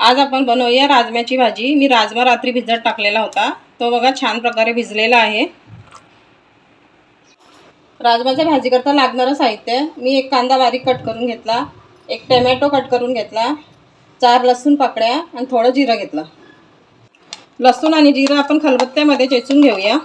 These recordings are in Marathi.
आज आपण बनवूया राजम्याची भाजी. मी राजमा रात्री भिजत टाकलेला होता. तो बघा छान प्रकारे भिजलेला आहे. राजमाच्या भाजीकरता लागणारं साहित्य मी एक कांदा बारीक कट करून घेतला एक टमॅटो कट करून घेतला चार लसूण पकड्या आणि थोडं जिरं घेतलं. लसूण आणि जिरं आपण खलबत्त्यामध्ये चेचून घेऊया.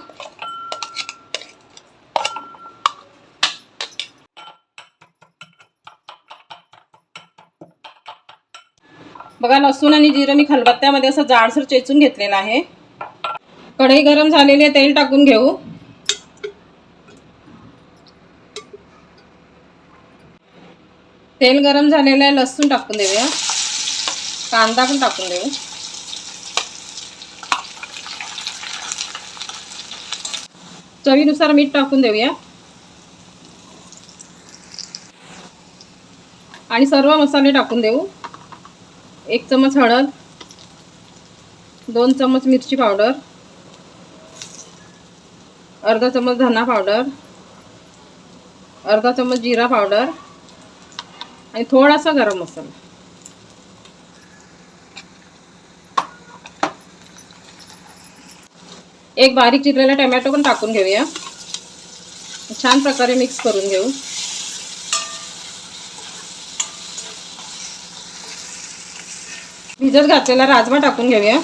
बघा लसूण आणि जिरं मी खलबत्त्यामध्ये असं जाडसर चेचून घेतलेलं आहे. कढई गरम झालेली आहे तेल टाकून घेऊ. तेल गरम झालेलं आहे लसूण टाकून देऊया. कांदा पण टाकून देऊ. चवीनुसार मीठ टाकून देऊया. आणि सर्व मसाले टाकून देऊ. एक चमच हळद दोन चमच मिरची पावडर अर्धा चमच धना पावडर अर्धा चमच जिरा पावडर आणि थोडासा गरम मसाला. एक बारीक चिरलेला टमॅटो पण टाकून घेऊया. छान प्रकारे मिक्स करून घेऊ. भिजत घातलेला राजमा टाकून घेऊया.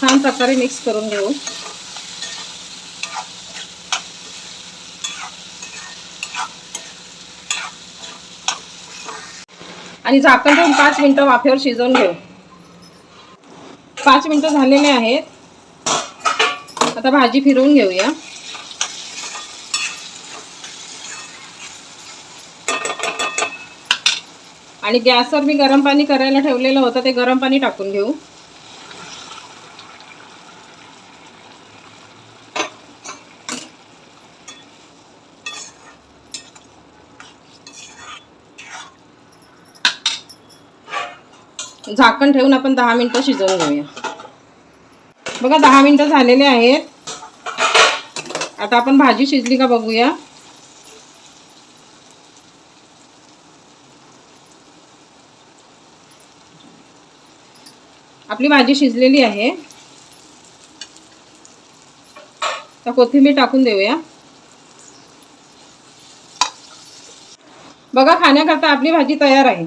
छान प्रकारे मिक्स करून घेऊ. आणि झाकण ठेवून पाच मिनिटं वाफेवर शिजवून घेऊ. पाच मिनिटं झालेले आहेत. आता भाजी फिरवून घेऊया. आणि गॅसवर मी गरम पाणी करायला ठेवलेलं होतं ते गरम पाणी टाकून घेऊ. झाकण ठेवून आपण दहा मिनटं शिजवून घेऊया. बघा दहा मिनटं झालेले आहेत. आता आपण भाजी शिजली का बघूया. आपली भाजी शिजलेली आहे. तर कोथिंबीर टाकून देऊया. बघा खाण्याकरता आपली भाजी तयार आहे.